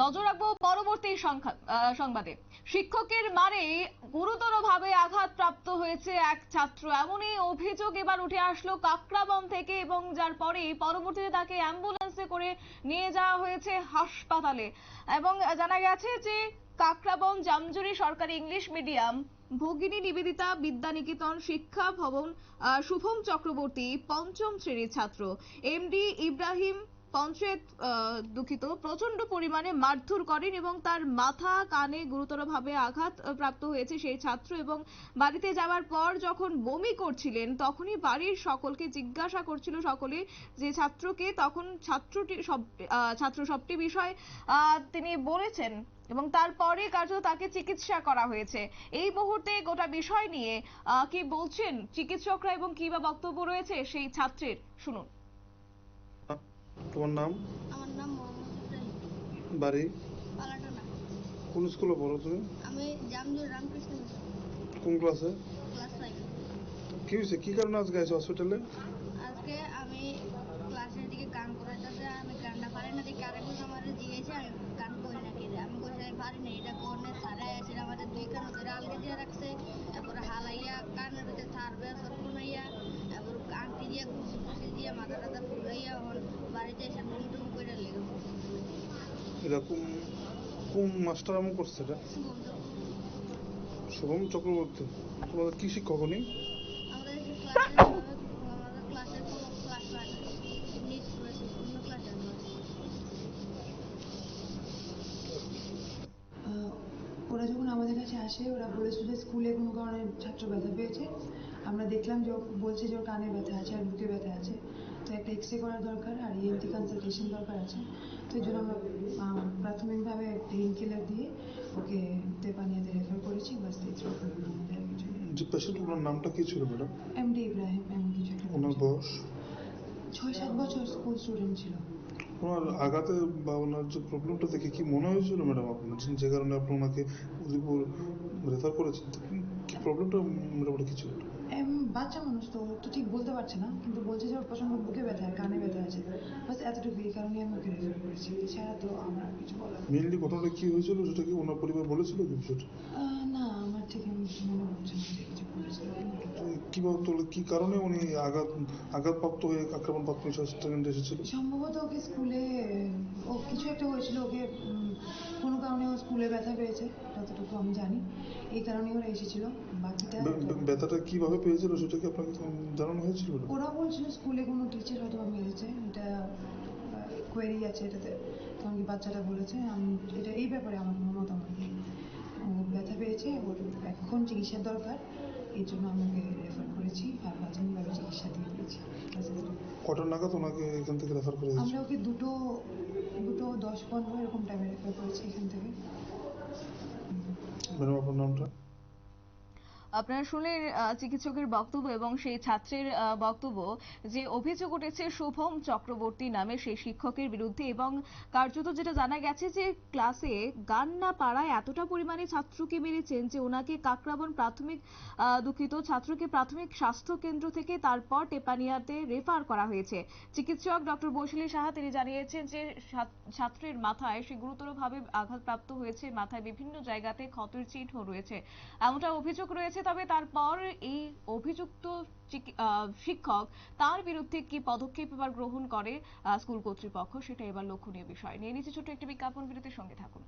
নজর রাখব পরবর্তী সংবাদে। শিক্ষকের মারে গুরুতরভাবে আঘাতপ্রাপ্ত হয়েছে এক ছাত্র। এমনই অভিযোগ এবার উঠে আসলো কাকরাবন থেকে এবং যার পরে পরবর্তীতে তাকে অ্যাম্বুলেন্সে করে নিয়ে যাওয়া হয়েছে হাসপাতালে। এবং জানা গেছে যে কাকরাবন জামজুরি সরকারি ইংলিশ মিডিয়াম, ভগিনী নিবেদিতা বিদ্যানিকেতন শিক্ষা ভবন শুভম চক্রবর্তী পঞ্চম শ্রেণির ছাত্র। এমডি ইব্রাহিম পঞ্চায়েত দুঃখিত প্রচণ্ড পরিমাণে মারধর করেন এবং তার মাথা কানে গুরুতরভাবে আঘাত প্রাপ্ত হয়েছে সেই ছাত্র এবং বাড়িতে যাওয়ার পর যখন বমি করছিলেন, তখনই বাড়ির সকলকে জিজ্ঞাসা করছিল সকলে যে ছাত্রকে, তখন ছাত্রটি, সব ছাত্র সবটি বিষয় তিনি বলেছেন এবং তারপরে কার্যত তাকে চিকিৎসা করা হয়েছে। এই মুহূর্তে গোটা বিষয় নিয়ে কি বলছেন চিকিৎসকরা এবং কি বা বক্তব্য রয়েছে সেই ছাত্রের? শুনুন। তোমার নাম? আমার নাম মোহাম্মদ ইব্রাহিম। বাড়ি? পালাটানা। কোন স্কুলে পড়ো তুমি? আমি জামজুর রামকৃষ্ণ মিশন কোন ক্লাসে? ক্লাস ফাইভ কি হয়েছে? কি কারণে আজকে আইছো হসপিটালে আজকে আমি ক্লাসের দিকে গান করাইতেছে আমি গানটা পারি না দেখে আরেকজন আমার জিজ্ঞেসে আমি গান করি না। এটা কোন কোন মাস্টার এমন করছে এটা? শুভম চক্রবর্তী, তোমাদের কি শিক্ষক উনি? ওরা যখন আমাদের কাছে আসে, ওরা বলেছিল যে স্কুলে কোনো কারণে ছাত্র ব্যথা পেয়েছে। আমরা দেখলাম যে বলছে যে ওর কানে ব্যথা আছে আর বুকে ব্যথা আছে। তো একটা এক্স রে করার দরকার আর ইএনটি কনসালটেশন দরকার আছে। তো এই জন্য আমরা প্রাথমিকভাবে পেইন কিলার দিয়ে ওকে তেপানিয়াতে রেফার করেছি বাস এই through আমাদের কিছু যে পেশেন্ট ওনার নামটা কি ছিল ম্যাডাম এমডি ইব্রাহিম এমন কিছু একটা ওনার বয়স? ছয় সাত বছর স্কুল স্টুডেন্ট ছিল। ওনার আঘাতে বা ওনার যে প্রবলেমটা দেখে কি মনে হয়েছিল ম্যাডাম আপনার? যে- কারণে আপনি ওনাকে উদয়পুর রেফার করেছেন প্রবলেমটা মোটামুটি কি ছিল? এম, বাচ্চা মানুষ তো তো ঠিক বলতে পারছে না কিন্তু বলছে যে ওর প্রচণ্ড বুকে ব্যথা কানে ব্যথা আছে বাস এতটুকু এই কারণে আমি ওকে রেফার করেছি এছাড়া তো আমার কিছু বলার নেই। মেইনলি ঘটনাটা কি হয়েছিল সেটা কি ওনার পরিবার বলেছিল বিষয়টা আহ, না ঠিক আমি মনে পড়ছে কিছু বলেছিল কীভাবে তোলে কি কারণে উনি আঘাত আঘাতপ্রাপ্ত হয়ে আক্রমণপ্রাপ্ত স্টুডেন্ট এসেছিল? সম্ভবত ওকে স্কুলে ও কিছু একটা হয়েছিল ওকে কোনো কারণে ও স্কুলে ব্যথা পেয়েছে যতটুকু আমি জানি। এই কারণে ওরা এসেছিল। বাকিটা ব্যথাটা কীভাবে পেয়েছিল সেটা কি আপনাকে জানানো হয়েছিল? ওরা বলছিল স্কুলে কোনো টিচার হয়তো মেরেছে এটা কোয়েরি আছে এটাতে কারণ কি বাচ্চাটা বলেছে। আমি এটা এই ব্যাপারে আমার কোনো মতামত নেই। পেয়েছে ওর এখন চিকিৎসার দরকার। এই জন্য আমাকে রেফার করেছি আর প্রাথমিকভাবে চিকিৎসা দিয়ে দিয়েছি। কটা নাগাদ ওনাকে এখান থেকে রেফার করে আমরা ওকে দুটো দুটো দশ পনেরো এরকম টাইমে রেফার করেছি এখান থেকে। ম্যাডাম আপনার নামটা? আপনারা শুনলেন চিকিৎসকের বক্তব্য এবং সেই ছাত্রের বক্তব্য যে অভিযোগ উঠেছে শুভম চক্রবর্তী নামে সেই শিক্ষকের বিরুদ্ধে এবং কার্যত যেটা জানা গেছে যে ক্লাসে গান না পাড়ায় এতটা পরিমাণে ছাত্রকে মেরেছেন যে ওনাকে কাকরাবন প্রাথমিক দুঃখিত, ছাত্রকে প্রাথমিক স্বাস্থ্য কেন্দ্র থেকে তারপর টেপানিয়াতে রেফার করা হয়েছে। চিকিৎসক ডক্টর বৈশালী সাহা তিনি জানিয়েছেন যে ছাত্রের মাথায় সে গুরুতরভাবে আঘাতপ্রাপ্ত হয়েছে, মাথায় বিভিন্ন জায়গাতে ক্ষতের চিহ্ন রয়েছে। এমনটা অভিযোগ রয়েছে তবে তারপর এই অভিযুক্ত শিক্ষক তার বিরুদ্ধে কি পদক্ষেপ এবার গ্রহণ করে স্কুল কর্তৃপক্ষ, সেটা এবার লক্ষণীয় বিষয় নিয়ে। নিচে ছোট্ট একটি বিজ্ঞাপন বিরতির সঙ্গে থাকুন।